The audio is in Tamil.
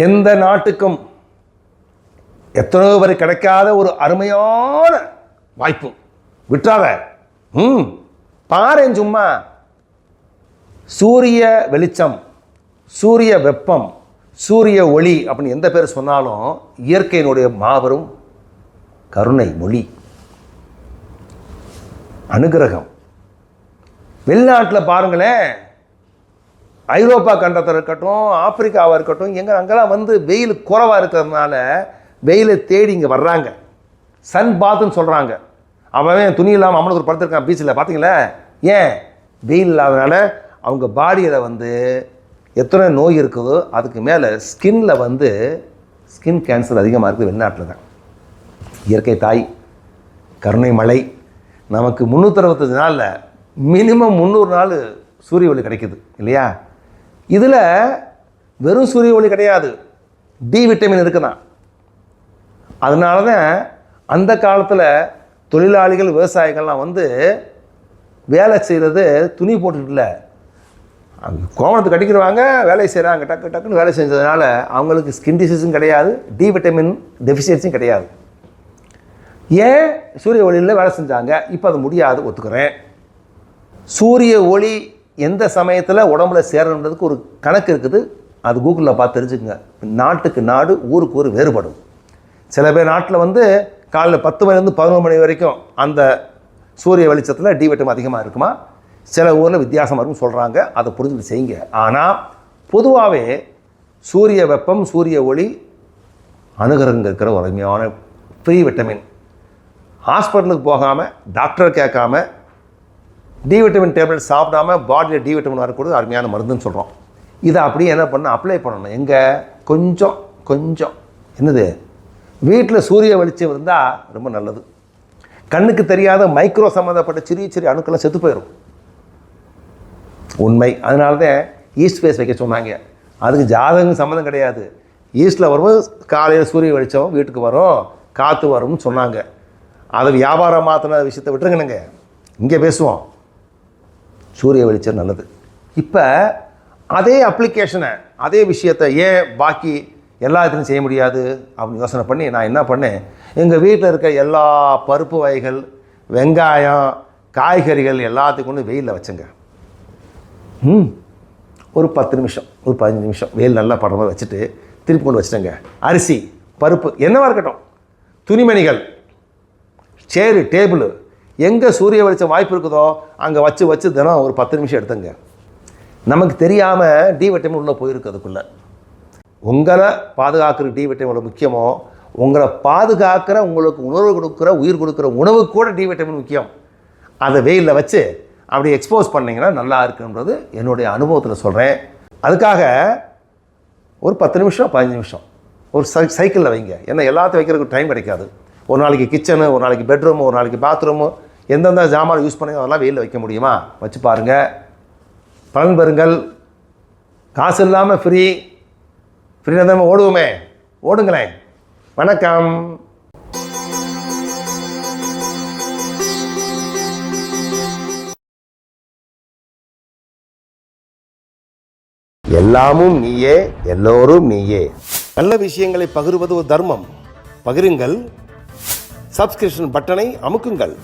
எந்த நாட்டுக்கும் எத்தனையோ பேர் கிடைக்காத ஒரு அருமையான வாய்ப்பு. விட்டுறாத. ம். பாரேன் சும்மா. சூரிய வெளிச்சம் சூரிய வெப்பம் சூரிய ஒளி அப்படின்னு எந்த பேர் சொன்னாலும் இயற்கையினுடைய மாபெரும் கருணை மொழி. அனுகிரகம். வெளிநாட்டில் பாருங்களேன். ஐரோப்பா கண்டத்தில் இருக்கட்டும் ஆப்பிரிக்காவாக இருக்கட்டும் எங்கே அங்கெல்லாம் வந்து வெயில் குறைவாக இருக்கிறதுனால வெயிலை தேடி இங்கே வர்றாங்க. சன் பாத்துன்னு சொல்கிறாங்க அவன் துணி இல்லாமல் அம்மனுக்கு ஒரு படுத்துருக்கான் பீச்சில் பார்த்தீங்களா ஏன்? வெயில் இல்லாதனால அவங்க பாடியில் வந்து எத்தனை நோய் இருக்குதோ அதுக்கு மேலே ஸ்கின்ல வந்து ஸ்கின் கேன்சர் அதிகமாக இருக்குது வெளிநாட்டில் தான். இயற்கை தாய் கருணை மலை நமக்கு முந்நூற்றறுபத்தஞ்சு நாளில் மினிமம் முந்நூறு நாள் சூரிய ஒளி கிடைக்குது இல்லையா? இதில் வெறும் சூரிய ஒளி கிடையாது. டி விட்டமின் இருக்குதான். அதனால தான் அந்த காலத்தில் தொழிலாளிகள் விவசாயிகள்லாம் வந்து வேலை செய்கிறது துணி போட்டுட்டுல கோவணத்தை கட்டிக்கிறவாங்க வேலை செய்கிறாங்க டக்கு டக்குன்னு வேலை செஞ்சதுனால அவங்களுக்கு ஸ்கின் டிசீஸும் கிடையாது டி விட்டமின் டெஃபிஷியன்சியும் கிடையாது. ஏன் சூரிய ஒளியில் வேலை செஞ்சாங்க? இப்போ அது முடியாது ஒத்துக்கிறேன். சூரிய ஒளி எந்த சமயத்தில் உடம்புல சேரணுன்றதுக்கு ஒரு கணக்கு இருக்குது. அது கூகுளில் பார்த்து தெரிஞ்சுக்கங்க. நாட்டுக்கு நாடு ஊருக்கு ஊர் வேறுபடும். சில பேர் நாட்டில் வந்து காலைல பத்து மணிலேருந்து பதினொரு மணி வரைக்கும் அந்த சூரிய வெளிச்சத்தில் டி விட்டமின் அதிகமாக இருக்குமா? சில ஊரில் வித்தியாசமாக இருக்கும் சொல்கிறாங்க அதை புரிஞ்சுட்டு செய்யுங்க. ஆனால் பொதுவாகவே சூரிய வெப்பம் சூரிய ஒளி அணுகரங்க இருக்கிற ஒரு அருமையான ஃப்ரீ விட்டமின் ஹாஸ்பிட்டலுக்கு போகாமல் டாக்டர் கேட்காம டி விட்டமின் டேப்லெட் சாப்பிடாம பாடியில் டி விட்டமின் வரக்கூடாது அருமையான மருந்துன்னு சொல்கிறோம் இதை அப்படியே என்ன பண்ண அப்ளை பண்ணணும். எங்கே? கொஞ்சம் கொஞ்சம். என்னது? வீட்டில் சூரிய வெளிச்சம் இருந்தால் ரொம்ப நல்லது. கண்ணுக்கு தெரியாத மைக்ரோ சம்மந்தப்பட்ட சிறிய சிறிய அணுக்கெல்லாம் செத்து போயிடும் உண்மை. அதனால தான் ஈஸ்ட் ஃபேஸ் வைக்க சொன்னாங்க. அதுக்கு ஜாதகம் சம்மந்தம் கிடையாது. ஈஸ்டில் வரும்போது காலையில் சூரிய வெளிச்சம் வீட்டுக்கு வரும் காற்று வரும்னு சொன்னாங்க. அதை வியாபாரம் மாற்றின விஷயத்தை விட்டுருங்கனுங்க. இங்கே பேசுவோம். சூரிய வெளிச்சம் நல்லது. இப்போ அதே அப்ளிகேஷனை அதே விஷயத்தை ஏன் பாக்கி எல்லா இதுலையும் செய்ய முடியாது? அப்படின்னு யோசனை பண்ணி நான் என்ன பண்ணேன்? எங்கள் வீட்டில் இருக்க எல்லா பருப்பு வகைகள் வெங்காயம் காய்கறிகள் எல்லாத்துக்கும் கொண்டு வெயிலில் வச்சுங்க. ம். ஒரு பத்து நிமிஷம் ஒரு பதினஞ்சு நிமிஷம் வெயில் நல்லா படுற மாதிரி வச்சுட்டு திருப்பி கொண்டு வச்சுட்டேங்க. அரிசி பருப்பு என்னவாக இருக்கட்டும். துணிமணிகள் சேரு டேபிள் எங்கே சூரிய வெளிச்சம் வாய்ப்பு இருக்குதோ அங்கே வச்சு வச்சு தினம் ஒரு பத்து நிமிஷம் எடுத்துங்க. நமக்கு தெரியாமல் டி வைட்டமின் உள்ளே போயிருக்கு அதுக்குள்ளே. உங்களை பாதுகாக்கிற டி வைட்டமின் எவ்வளோ முக்கியமோ உங்களை பாதுகாக்கிற உங்களுக்கு உணர்வு கொடுக்குற உயிர் கொடுக்குற உணவு கூட டி வைட்டமின் முக்கியம். அதை வெயிலில் வச்சு அப்படி எக்ஸ்போஸ் பண்ணிங்கன்னா நல்லா இருக்குன்றது என்னுடைய அனுபவத்தில் சொல்கிறேன் அதுக்காக ஒரு பத்து நிமிஷம் பதினஞ்சு நிமிஷம். ஒரு சை சைக்கிளில் வைங்க. ஏன்னா எல்லாத்தையும் வைக்கிறதுக்கு டைம் கிடைக்காது. ஒரு நாளைக்கு கிச்சனு ஒரு நாளைக்கு பெட்ரூமு ஒரு நாளைக்கு பாத்ரூமு எந்தெந்த ஜாமான் யூஸ் பண்ணி அதெல்லாம் வெயிலில் வைக்க முடியுமா? வச்சு பாருங்கள் பலன் பெறுங்கள். காசு இல்லாமல் ஃப்ரீ ஃப்ரீயாக தான் ஓடுவோமே. ஓடுங்களேன். வணக்கம். எல்லாமும் நீயே எல்லோரும் நீயே. நல்ல விஷயங்களை பகிர்வது ஒரு தர்மம். பகிருங்கள். சப்ஸ்கிரிப்ஷன் பட்டனை அமுக்குங்கள்.